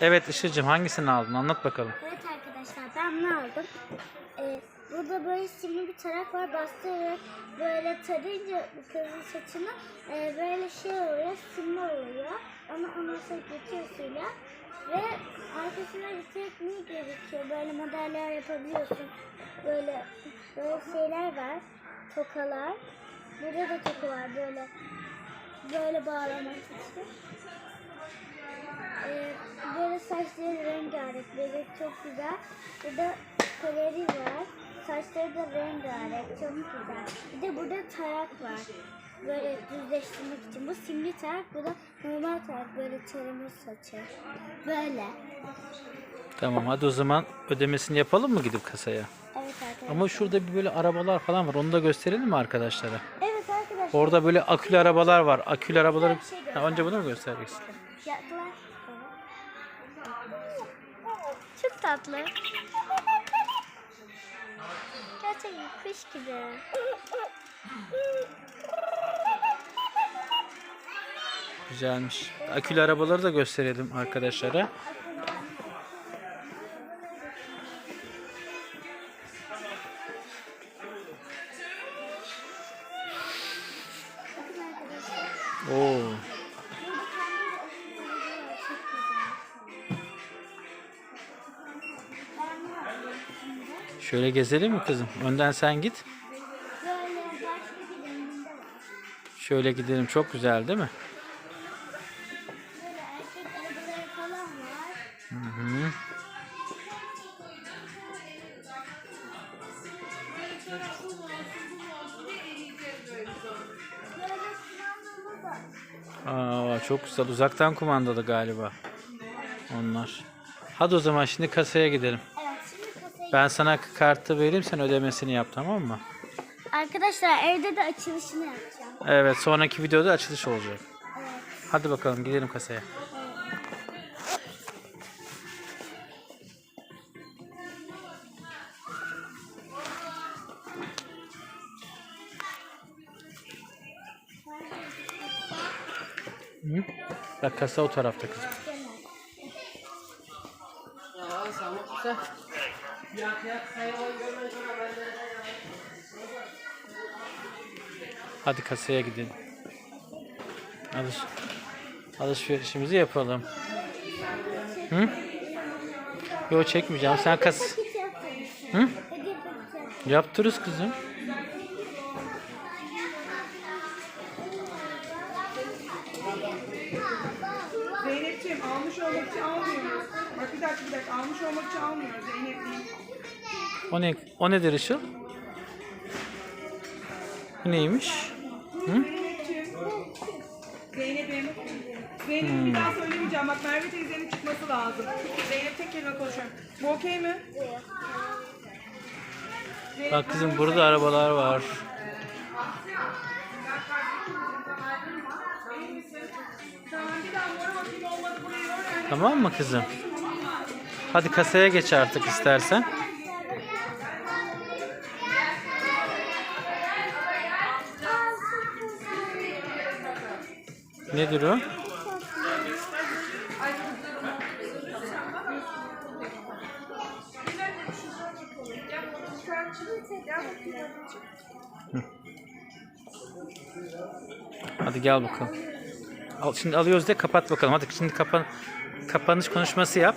Evet Işıl'cığım hangisini aldın? Anlat bakalım. Evet arkadaşlar ben ne aldım? Ee, burada böyle simli bir tarak var. Bastırarak böyle tarayınca kızın saçını e, böyle şey oluyor, simli oluyor. Ama ondan sonra geçiyorsunuz ve arkasına bir tekniği gerekiyor. Böyle modeller yapabiliyorsun. Böyle böyle şeyler var. Tokalar. Burada da toka var böyle. Böyle bağlamak için. Ee, böyle saçları rengarenk, böyle çok güzel. Burada kaleri var. Saçları da rengarenk, çok güzel. Bir de burada tarak var. Böyle düzleştirmek için. Bu simli tarak, bu da normal tarak. Böyle tarama saçı. Böyle. Tamam hadi o zaman ödemesini yapalım mı gidip kasaya? Evet arkadaşlar. Ama şurada bir böyle arabalar falan var. Onu da gösterelim mi arkadaşlara? Evet arkadaşlar. Orada böyle akülü arabalar var. Akülü arabaları... Ha, önce bunu mu göstereceksin? Yaklaş. Çok tatlı. Gerçekten kuş gibi. Güzelmiş. Akülü arabaları da gösterelim arkadaşlara. Oo. Şöyle gezelim mi kızım? Önden sen git. Şöyle gidelim. Çok güzel değil mi? Hı hı. Aa, çok güzel. Uzaktan kumandalı galiba. Onlar. Hadi o zaman şimdi kasaya gidelim. Ben sana kartı vereyim sen ödemesini yap tamam mı? Arkadaşlar evde de açılışını yapacağım. Evet sonraki videoda açılış olacak. Evet. Hadi bakalım gidelim kasaya. Hı? Bak kasa o tarafta kızım. Hadi kasaya gidelim. Alış alışverişimizi yapalım. Hı? Yo çekmeyeceğim. Sen kas. Hı? Yaptırırız kızım. Zeynep'ciğim almış olmak için almıyoruz. Bak bir dakika bir dakika almış olmak için almıyoruz Zeynep değil. O ne? O nedir Işıl? Bu neymiş? Zeynep'ciğim. Zeynep'im. Zeynep'im bir daha söylemeyeceğim. Bak Merve teyzenin çıkması lazım. Zeynep tek kelime konuşuyorum. Bu okey mi? Zeynep, Bak kızım burada arabalar var. Tamam bir daha mora bakayım olmadı burayı öğren. Tamam mı kızım? Hadi kasaya geç artık istersen. Nedir o? Hadi gel bakalım. Al, şimdi alıyoruz de kapat bakalım. Hadi şimdi kapan kapanış konuşması yap.